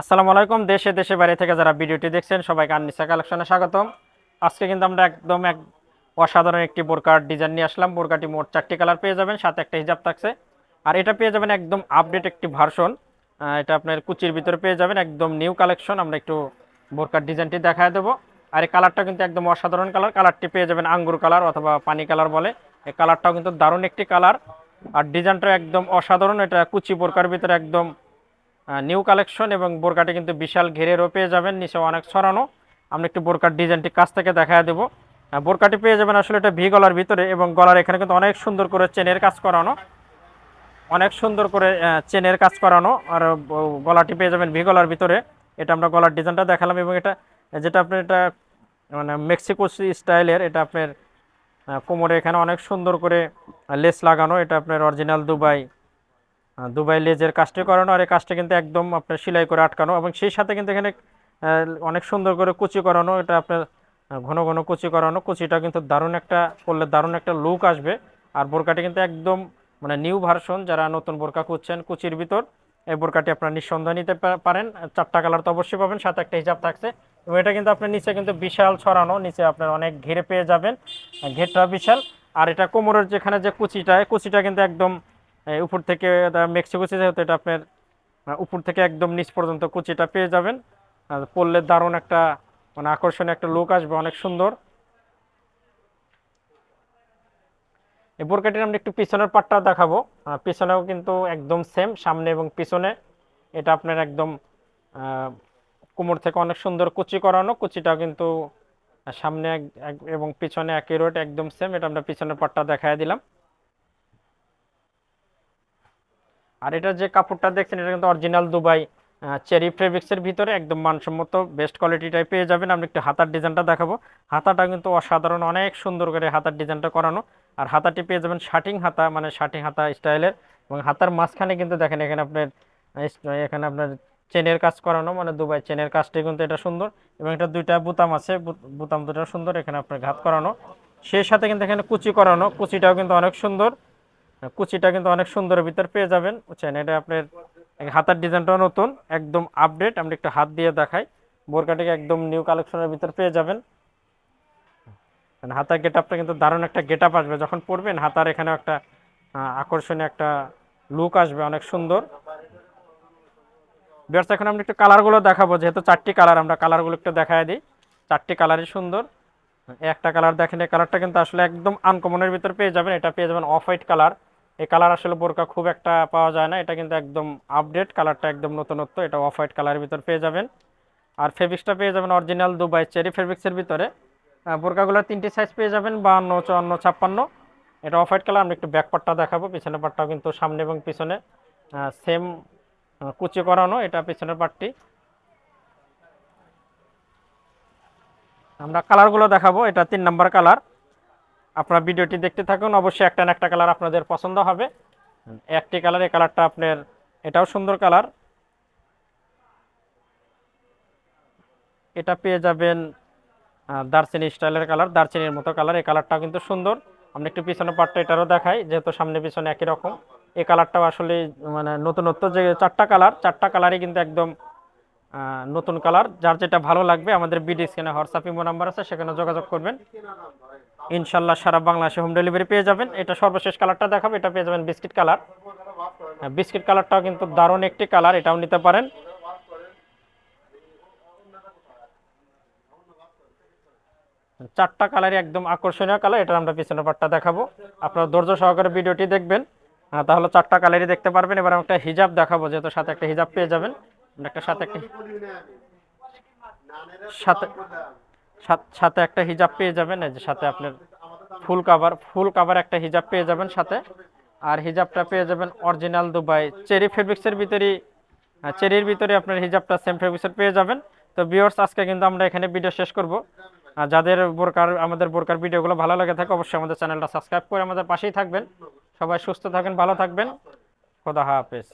আসসালামু আলাইকুম, দেশে দেশে বাইরে থেকে যারা ভিডিওটি দেখছেন, সবাইকে আননিসা কালেকশনে স্বাগতম। আজকে কিন্তু আমরা একদম এক অসাধারণ একটি বোরকার ডিজাইন নিয়ে আসলাম। বোরকাটি মোট চারটি কালার পেয়ে যাবেন, সাথে একটা হিজাব থাকছে। আর এটা পেয়ে যাবেন একদম আপডেট একটি ভার্সন এটা আপনার কুচির ভিতরে পেয়ে যাবেন, একদম নিউ কালেকশন আমরা একটু বোরকার ডিজাইনটি দেখায় দেবো। আর এই কালারটা কিন্তু একদম অসাধারণ কালার। কালারটি পেয়ে যাবেন আঙ্গুর কালার অথবা পানি কালার বলে। এই কালারটাও কিন্তু দারুণ একটি কালার। আর ডিজাইনটা একদম অসাধারণ। এটা কুচি বোরকার ভিতরে একদম নিউ কালেকশন এবং বোরকাটি কিন্তু বিশাল ঘেরেরও পেয়ে যাবেন, নিচে অনেক ছড়ানো। আমরা একটু বোরকার ডিজাইনটি কাছ থেকে দেখা দেবো। বোরকাটি পেয়ে যাবেন আসলে এটা ভি গলার ভিতরে এবং গলার এখানে কিন্তু অনেক সুন্দর করে চেনের কাজ করানো। অনেক সুন্দর করে চেনের কাজ করানো আর গলাটি পেয়ে যাবেন ভি গলার ভিতরে। এটা আমরা গলার ডিজাইনটা দেখালাম এবং এটা, যেটা আপনার এটা মানে মেক্সিকো স্টাইলের, এটা আপনার কোমরে এখানে অনেক সুন্দর করে লেস লাগানো। এটা আপনার অরিজিনাল দুবাই দুবাই লেজের কাজটি করানো আর এই কাজটা কিন্তু একদম আপনার সেলাই করে আটকানো এবং সেই সাথে কিন্তু এখানে অনেক সুন্দর করে কুচি করানো, এটা আপনার ঘন ঘন কুচি করানো। কুচিটা কিন্তু দারুণ একটা করলে দারুণ একটা লুক আসবে। আর বোরকাটি কিন্তু একদম মানে নিউ ভার্সন যারা নতুন বোরকা খুঁজছেন, কুচির ভিতর, এই বোরকাটি আপনার নিঃসন্দেহ নিতে পারেন। চারটা কালার তো অবশ্যই পাবেন, সাথে একটা হিজাব থাকছে। এবং এটা কিন্তু আপনার নিচে কিন্তু বিশাল ছড়ানো, নিচে আপনার অনেক ঘিরে পেয়ে যাবেন। ঘেরটা বিশাল। আর এটা কোমরের যেখানে যে কুচিটা কুচিটা কিন্তু একদম উপর থেকে মেক্সি কুচি যেহেতু এটা আপনার উপর থেকে একদম নিচ পর্যন্ত কুচিটা পেয়ে যাবেন। পরলে দারুণ একটা মানে আকর্ষণীয় একটা লুক আসবে, অনেক সুন্দর। এই বোরকাটির আমরা একটু পিছনের পাটটা দেখাবো। পিছনেও কিন্তু একদম সেম সামনে এবং পিছনে। এটা আপনার একদম কোমর থেকে অনেক সুন্দর কুচি করানো, কুচিটাও কিন্তু সামনে এবং পিছনে একই রোড একদম সেম এটা আমরা পিছনের পাটটা দেখায় দিলাম। আর এটা যে কাপড়টা দেখছেন, এটা কিন্তু অরিজিনাল দুবাই চেরি ফেব্রিক্সের ভিতরে একদম মানসম্মত বেস্ট কোয়ালিটিটাই পেয়ে যাবেন। আমি একটু হাতার ডিজাইনটা দেখাবো। হাতাটা কিন্তু অসাধারণ, অনেক সুন্দর করে হাতার ডিজাইনটা করানো। আর হাতাটি পেয়ে যাবেন শার্টিং হাতা মানে শার্টিং হাতা স্টাইলের এবং হাতার মাঝখানে কিন্তু দেখেন, এখানে আপনার এখানে আপনার চেনের কাজ করানো মানে দুবাই চেনের কাজটি কিন্তু এটা সুন্দর। এবং এটা দুইটা বুতাম আছে বুতাম দুটো সুন্দর এখানে আপনার ঘাত করানো। সেই সাথে কিন্তু এখানে কুচি করানো, কুচিটাও কিন্তু অনেক সুন্দর। কুচিটা কিন্তু অনেক সুন্দরের ভিতর পেয়ে যাবেন। বুঝছেন? এটা আপনার হাতার ডিজাইনটাও নতুন, একদম আপডেট আমরা একটু হাত দিয়ে দেখাই। বোরকাটিকে একদম নিউ কালেকশনের ভিতর পেয়ে যাবেন। মানে হাতার গেট আপটা কিন্তু দারুণ একটা গেট আপ আসবে। যখন পরবেন, হাতার এখানে একটা আকর্ষণীয় একটা লুক আসবে, অনেক সুন্দর। বিয়ার্স এখন আমরা একটু কালারগুলো দেখাবো। যেহেতু চারটি কালার আমরা কালারগুলো একটু দেখায় দিই। চারটি কালারই সুন্দর। একটা কালার দেখেন, এই কালারটা কিন্তু আসলে একদম আনকমনের ভিতর পেয়ে যাবেন। এটা পেয়ে যাবেন অফ হোয়াইট কালার এই কালার আসলে বোরকা খুব একটা পাওয়া যায় না এটা কিন্তু একদম আপডেট কালারটা একদম নতুনত্ব এটা অফ হোয়াইট কালারের ভিতর পেয়ে যাবেন। আর ফেব্রিক্সটা পেয়ে যাবেন অরিজিনাল দুবাই চেরি ফেব্রিক্সের ভিতরে। আহ, বোরকাগুলোর তিনটি সাইজ পেয়ে যাবেন বাহান্ন চুয়ান্ন ছাপ্পান্ন। এটা অফ হোয়াইট কালার আমরা একটু ব্যাক পার্টটা দেখাবো পিছনের পার্টটাও কিন্তু সামনে এবং পিছনে সেম কুচি করানো এটা পিছনের পার্টটি আমরা কালারগুলো দেখাবো এটা তিন নাম্বার কালার আপনার ভিডিওটি দেখতে থাকুন। অবশ্যই একটা না একটা কালার আপনাদের পছন্দ হবে। একটি কালার, এই কালারটা আপনার, এটাও সুন্দর কালার। এটা পেয়ে যাবেন দারচিনি স্টাইলের কালার, দারচিনির মতো কালার। এই কালারটাও কিন্তু সুন্দর। আমরা একটু পিছনে পাটটা এটারও দেখাই, যেহেতু সামনে পিছনে একই রকম। এই কালারটাও আসলে মানে নতুনত্ব যে চারটা কালার, চারটা কালারই কিন্তু একদম নতুন কালার যার যেটা ভালো লাগবে, আমাদের বিডি স্ক্যানে হোয়াটসঅ্যাপ ইমো নাম্বার আছে, সেখানে যোগাযোগ করবেন। ইনশাল্লাহ সারা বাংলাদেশে হোম ডেলিভারি পেয়ে যাবেন। এটা সর্বশেষ কালারটা দেখাবো, এটা পেয়ে যাবেন বিস্কিট কালার বিস্কিট কালারটাও কিন্তু দারুণ একটি কালার এটাও নিতে পারেন। চারটা কালারই একদম আকর্ষণীয় কালার এটা আমরা পিছনের পাটটা দেখাবো। আপনারা ধৈর্য সহকারে ভিডিওটি দেখবেন। তাহলে চারটা কালারই দেখতে পারবেন। এবার একটা হিজাব দেখাবো, যেহেতু সাথে একটা হিজাব পেয়ে যাবেন। একটা সাথে একটা সাথে সাথে একটা হিজাব পেয়ে যাবেন এই যে সাথে আপনার ফুল কাভার ফুল কাভার একটা হিজাব পেয়ে যাবেন সাথে। আর হিজাবটা পেয়ে যাবেন অরিজিনাল দুবাই চেরি ফেব্রিক্সের ভিতরেই চেরির ভিতরে আপনার হিজাবটা সেম ফেব্রিক্সের পেয়ে যাবেন। তো ভিউয়ার্স আজকে কিন্তু আমরা এখানে ভিডিও শেষ করব। আর যাদের বোরকার আমাদের বোরকার ভিডিওগুলো ভালো লাগে থাকে অবশ্যই আমাদের চ্যানেলটা সাবস্ক্রাইব করে আমাদের পাশেই থাকবেন। সবাই সুস্থ থাকবেন ভালো থাকবেন। খোদা হাফেজ।